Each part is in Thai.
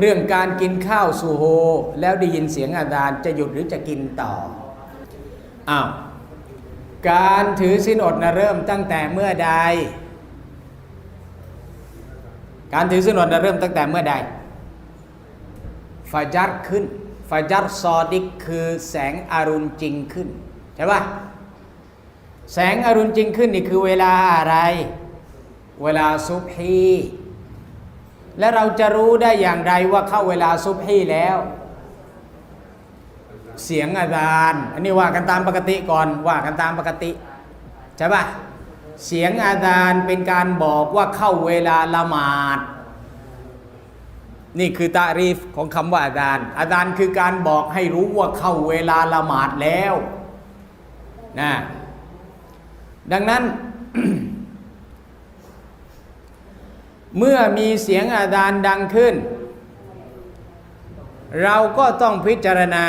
เรื่องการกินข้าวสุโฮ แล้วได้ยินเสียงอาดานจะหยุดหรือจะกินต่ออ้าวการถือสินอดนะเริ่มตั้งแต่เมื่อใด การถือสินอดนะเริ่มตั้งแต่เมื่อใดฟาจัดขึ้นฟาจัดซอดิกคือแสงอรุณจริงขึ้นใช่ปะแสงอรุณจริงขึ้นนี่คือเวลาอะไร เวลาซุบฮี และเราจะรู้ได้อย่างไรว่าเข้าเวลาซุบฮีแล้ว เสียงอาจารย์อันนี้ว่ากันตามปกติก่อนว่ากันตามปกติใช่ปะเสียงอาจารย์เป็นการบอกว่าเข้าเวลาละหมาด นี่คือตารีฟของคำว่าอาจารย์อาจารย์คือการบอกให้รู้ว่าเข้าเวลาละหมาดแล้วนะดังนั้น เมื่อมีเสียงอาจารย์ดังขึ้น เราก็ต้องพิจารณา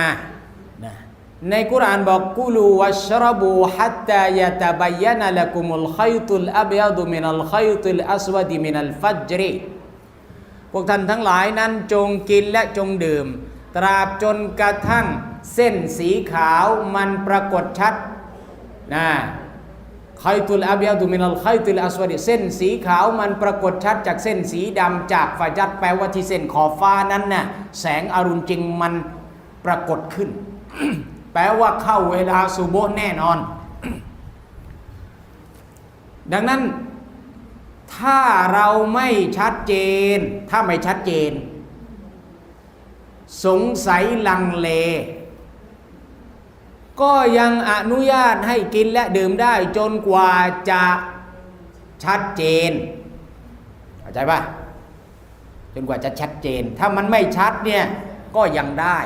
ในกุรานบอกกุลูวัชรบูฮัตตายะตะบยนะละกุมุลขัยตุลอับยดุมินัลขัยตุลอัสวดีมินัลฟัจรีพวกท่านทั้งหลายนั้นจงกินและจงดื่ม ตราบจนกระทั่งเส้นสีขาวมันปรากฏชัดนะ ไคตุลอาบียาดุมินัลไคตุลอัสวดีเส้นสีขาวมันปรากฏชัดจากเส้นสีดำจากฟาจัดแปลว่าที่เส้นขอบฟ้านั้นน่ะแสงอรุณจริงมันปรากฏขึ้น แปลว่าเข้าเวลาสุโบแน่นอน ดังนั้น ถ้าเราไม่ชัดเจน ถ้าไม่ชัดเจน สงสัยลังเล ก็ยังอนุญาตให้กินและดื่มได้จนกว่าจะชัดเจนเข้าใจปะจนกว่าจะชัดเจน ถ้ามันไม่ชัดเนี่ยก็ยังได้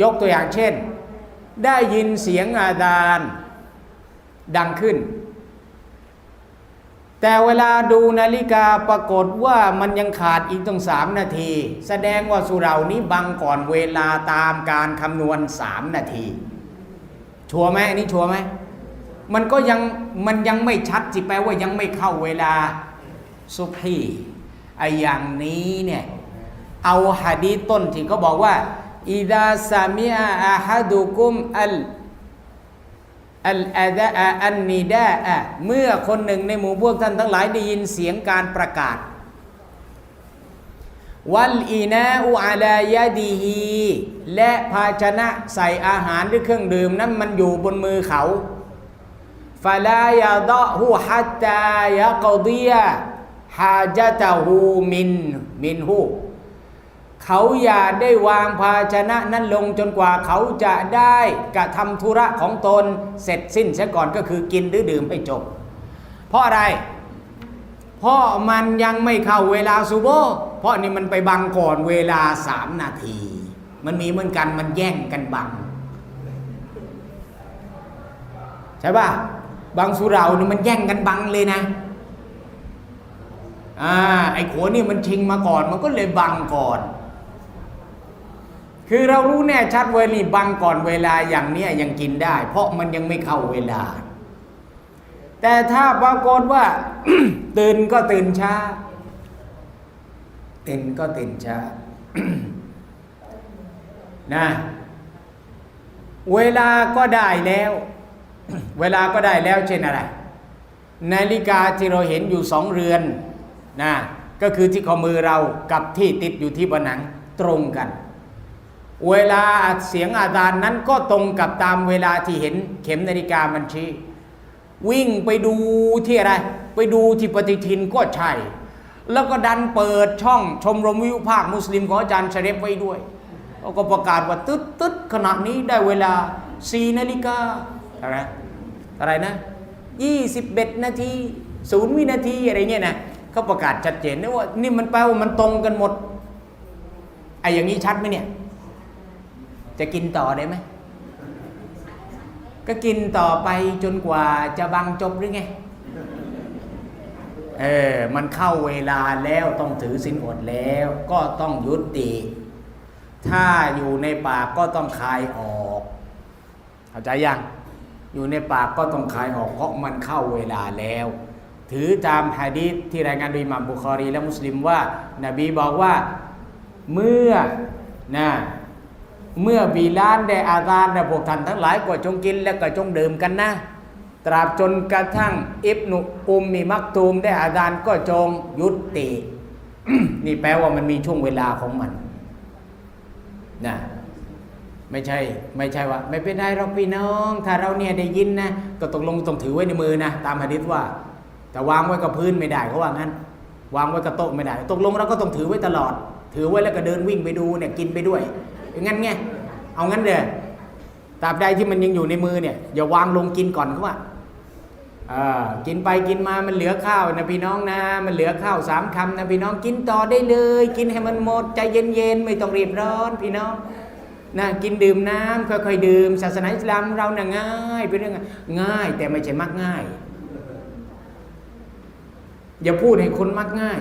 ยกตัวอย่างเช่น ได้ยินเสียงอาดานดังขึ้น แต่เวลาดูนาฬิกาปรากฏว่ามันยังขาดอีกตั้งสามนาที แสดงว่าสุเรานี้บังก่อนเวลาตามการคำนวณสามนาที ชัวร์ไหมอันนี้ชัวร์ไหมมันก็ยังมันยังไม่ชัดจิแปลว่ายังไม่เข้าเวลาซุบฮีไออย่างนี้เนี่ยเอาฮะดีต้นที่เขาบอกว่าอิดาซามิอาอาฮัดุกุมอัลอัลอาดะอันนิดาอะเมื่อคนหนึ่งในหมู่พวกท่านทั้งหลายได้ยินเสียงการประกาศ วัลอีนาอูอาลายาดีฮีและภาชนะใส่อาหารหรือเครื่องดื่มนั้นมันอยู่บนมือเขาฟาลายาดะฮูฮัตตายะกอดียฮาจตะฮูมินมินฮูเขาอย่าได้วางภาชนะนั้นลงจนกว่าเขาจะได้กระทำธุระของตนเสร็จสิ้นเสียก่อนก็คือกินหรือดื่มให้จบ เพราะอะไร เพราะมันยังไม่เข้าเวลาซูโบเพราะนี่มันไปบังก่อนเวลาสามนาที มันมีเหมือนกันมันแย่งกันบัง ใช่ป่ะบางสุเรานี่มันแย่งกันบังเลยนะอ่าไอ้โขนนี่มันชิงมาก่อนมันก็เลยบังก่อน คือเรารู้แน่ชัดเวลีบังก่อนเวลาอย่างเนี้ยยังกินได้ เพราะมันยังไม่เข้าเวลา แต่ถ้าปรากฏว่า ตื่นก็ตื่นช้า ตื่นก็ตื่นช้านะเวลาก็ได้แล้ว เวลาก็ได้แล้วเช่นอะไร นาฬิกาที่เราเห็นอยู่สองเรือนนะก็คือที่ข้อมือเรากับที่ติดอยู่ที่ผนังตรงกัน เวลาเสียงอาดานนั้นก็ตรงกับตามเวลาที่เห็นเข็มนาฬิกามันชี้ วิ่งไปดูที่อะไร ไปดูที่ปฏิทินก็ใช่ แล้วก็ดันเปิดช่องชมรมวิวภาคมุสลิมของอาจารย์ชเรฟไว้ด้วยเขาก็ประกาศว่าตึ๊ดตึ๊ดขณะนี้ได้เวลาสี่นาฬิกาอะไรอะไรนะยี่สิบเอ็ดนาทีศูนย์วินาทีอะไรเงี้ยนะเขาประกาศชัดเจนนะว่านี่มันแปลว่ามันตรงกันหมดไอ้อย่างนี้ชัดไหมเนี่ย จะกินต่อได้ไหม ก็กินต่อไปจนกว่าจะบังจบหรือไง เออ มันเข้าเวลาแล้วต้องถือสินอดแล้ว ก็ต้องยุติ ถ้าอยู่ในปากก็ต้องคายออก เข้าใจยัง อยู่ในปากก็ต้องคายออกเพราะมันเข้าเวลาแล้ว ถือตามฮะดีษที่รายงานโดยอิหม่ามบุคอรีและมุสลิมว่า นบีบอกว่าเมื่อนะ เมื่อบีลานได้อาซานนะพวกท่านทั้งหลายก็จงกินแล้วก็จงดื่มกันนะ ตราบจนกระทั่งอิบนุอุมมีมักตูมได้อาซานก็จงยุติ นี่แปลว่ามันมีช่วงเวลาของมันนะไม่ใช่ไม่ใช่ว่า ไม่เป็นไรเราพี่น้อง ถ้าเราเนี่ยได้ยินนะก็ตกลงต้องถือไว้ในมือนะตามหะดิษว่า แต่วางไว้กับพื้นไม่ได้เขาว่างั้น วางไว้กับโต๊ะไม่ได้ ตกลงเราก็ต้องถือไว้ตลอด ถือไว้แล้วก็เดินวิ่งไปดูเนี่ยกินไปด้วย งั้นไงเอางั้นเลยตราบใดที่มันยังอยู่ในมือเนี่ยอย่าวางลงกินก่อนเขาว่ากินไปกินมามันเหลือข้าวนะพี่น้องนะ มันเหลือข้าวสามคำนะพี่น้องกินต่อได้เลย กินให้มันหมดใจเย็นๆไม่ต้องรีบร้อนพี่น้องนะกินดื่มน้ำค่อยๆดื่ม ศาสนาอิสลามเราน่ะง่ายเป็นเรื่องง่าย แต่ไม่ใช่มักง่าย อย่าพูดให้คนมักง่าย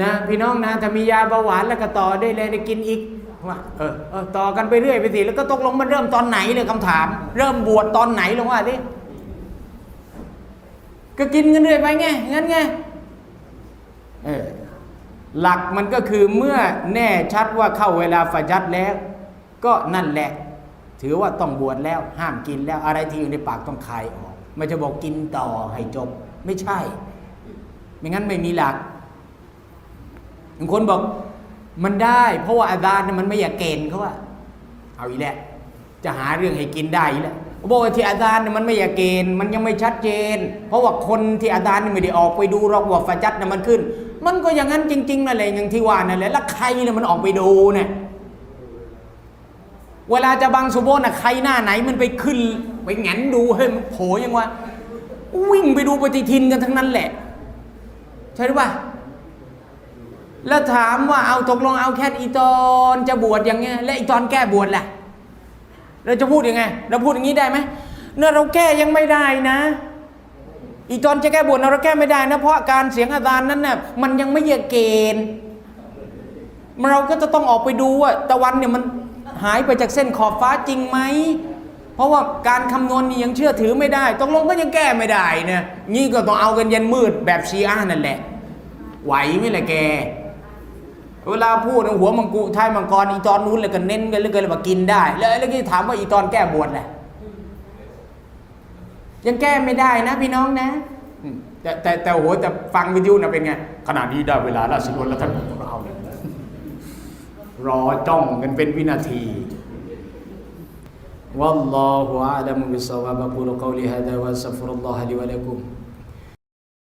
นะพี่น้องนะถ้ามียาเบาหวานแล้วก็ต่อได้เลยได้กินอีกว่าเออเออต่อกันไปเรื่อยไปสิแล้วก็ตกลงมันเริ่มตอนไหนเลยคำถาม เริ่มบวชตอนไหนลงว่าสิก็กินกันเรื่อยไปไงงั้นไงเออหลักมันก็คือเมื่อแน่ชัดว่าเข้าเวลาฟาจัดแล้ว ก็นั่นแหละ ถือว่าต้องบวชแล้วห้ามกินแล้วอะไรที่อยู่ในปากต้องคายออกไม่จะบอกกินต่อให้จบ ไม่ใช่ ไม่งั้นไม่มีหลัก บางคนบอกมันได้ เพราะว่าอาดานเนี่ยมันไม่อยากเกณฑ์เขาว่าเอาอีกแล้วจะหาเรื่องให้กินได้อีกแล้วบอกว่าที่อาดานเนี่ยมันไม่อยากเกณฑ์มันยังไม่ชัดเจน เพราะว่าคนที่อาดานเนี่ยไม่ได้ออกไปดูรอกว่าฟาจัดเนี่ยมันขึ้น มันก็อย่างนั้นจริงๆนั่นแหละอย่างที่ว่านั่นแหละแล้วใครเนี่ยมันออกไปดูเนี่ยเวลาจะบังสุโบน่ะใครหน้าไหนมันไปขึ้นไปแงนดูเฮ้ยมันโผล่ยังวะวิ่งไปดูปฏิทินกันทั้งนั้นแหละ ใช่หรือเปล่า แล้วถามว่าเอาตกลงเอาแค่อีตอนจะบวชอย่างเงี้ยและอีตอนแก้บวชแหละเราจะพูดยังไง เราพูดอย่างนี้ได้ไหมเนื่อเราแก้ยังไม่ได้นะ อีตอนจะแก้บวชเราแก้ไม่ได้นะเพราะการเสียงอาจารย์นั้นน่ะมันยังไม่เยเกณฑ์เราก็จะต้องออกไปดูว่าตะวันเนี่ยมันหายไปจากเส้นขอบฟ้าจริงไหมเพราะว่าการคำนวณนี่ยังเชื่อถือไม่ได้ตกลงก็ยังแก้ไม่ได้นี่ยนี่ก็ต้องเอากันยันมืดแบบชีอะห์นั่นแหละ ไหวไหมล่ะแก เวลาพูดหัวมังกุท้ายมังกรอีตอนนู้นเลยก็เน้นกันเลยก็เลยว่ากินได้ แล้วแล้วที่ถามว่าอีตอนแก้บวชและยังแก้ไม่ได้นะพี่น้องนะแต่แต่แต่โหแต่ฟังวิทยุนะเป็นไงขนาดนี้ได้เวลาราชบวันแล้วท่านของเรารอจ้องกันเป็นวินาทีวัลลอฮุอาลัมบิสซาบะกุลกอลิฮะดะวะสัฟรุลลอฮะลิวะลิกุม